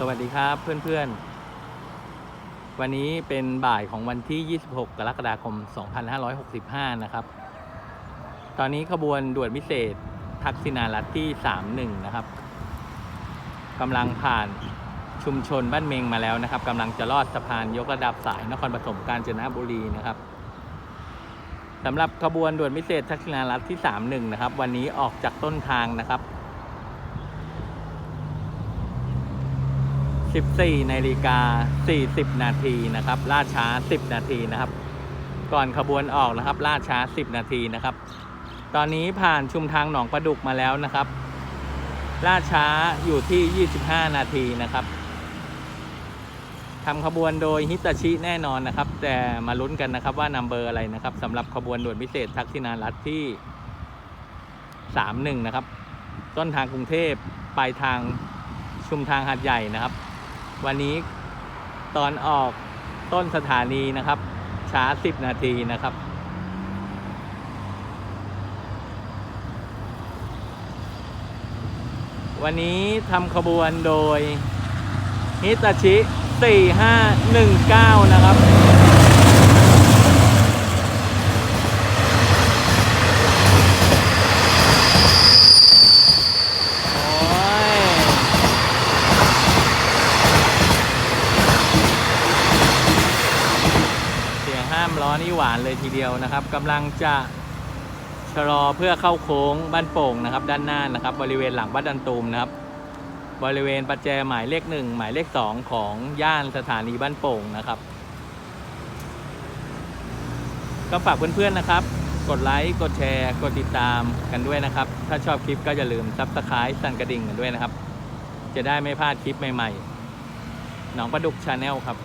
สวัสดีครับเพื่อนๆ วันนี้เป็นบ่ายของวันที่ 26 กรกฎาคม 2565 นะครับ ตอนนี้ขบวนด่วนพิเศษทักษิณารัฐที่ 31 นะครับกำลังผ่านชุมชนบ้านเมงมาแล้วนะครับกำลังจะลอดสะพานยกระดับสายนครปฐมกาญจนบุรีนะครับสำหรับขบวนด่วนพิเศษทักษิณารัฐที่ 31 นะครับ วันนี้ออกจากต้นทางนะครับ 14นาฬิกา40 นาทีนะครับล่าช้า 10 นาทีนะครับ ก่อนขบวนออกนะครับล่าช้า 10 นาทีนะครับ ตอนนี้ผ่านชุมทางหนองประดุกมาแล้วนะครับล่าช้าอยู่ที่ 25 นาทีนะครับทำขบวนโดยฮิตาชิแน่นอนนะครับ แต่มาลุ้นกันนะครับว่านัมเบอร์อะไรนะครับสำหรับขบวนด่วนพิเศษทักษิณารัฐที่ 31 นะครับ ต้นทางกรุงเทพปลายทางชุมทางหัดใหญ่นะครับ วันนี้ตอนออกต้นสถานีนะครับ ช้า 10 นาทีนะครับ วันนี้ทำขบวนโดยฮิตาชิ 4519 นะครับ โอ้ย เสียงห้าม ล้อนี่หวานเลยทีเดียวนะครับกำลังจะชะลอเพื่อเข้าโค้งบ้านโป่งนะครับ ด้านหน้านะครับ บริเวณหลังบ้านดันตูมนะครับ บริเวณประแจหมายเลขหนึ่งหมายเลขสองของย่านสถานีบ้านโป่งนะครับ ก็ฝากเพื่อนๆนะครับ กดไลค์กดแชร์กดติดตามกันด้วยนะครับ ถ้าชอบคลิปก็อย่าลืมซับสไครต์สั่นกระดิ่งกันด้วยนะครับ จะได้ไม่พลาดคลิปใหม่ๆหนองประดุกชาแนลครับ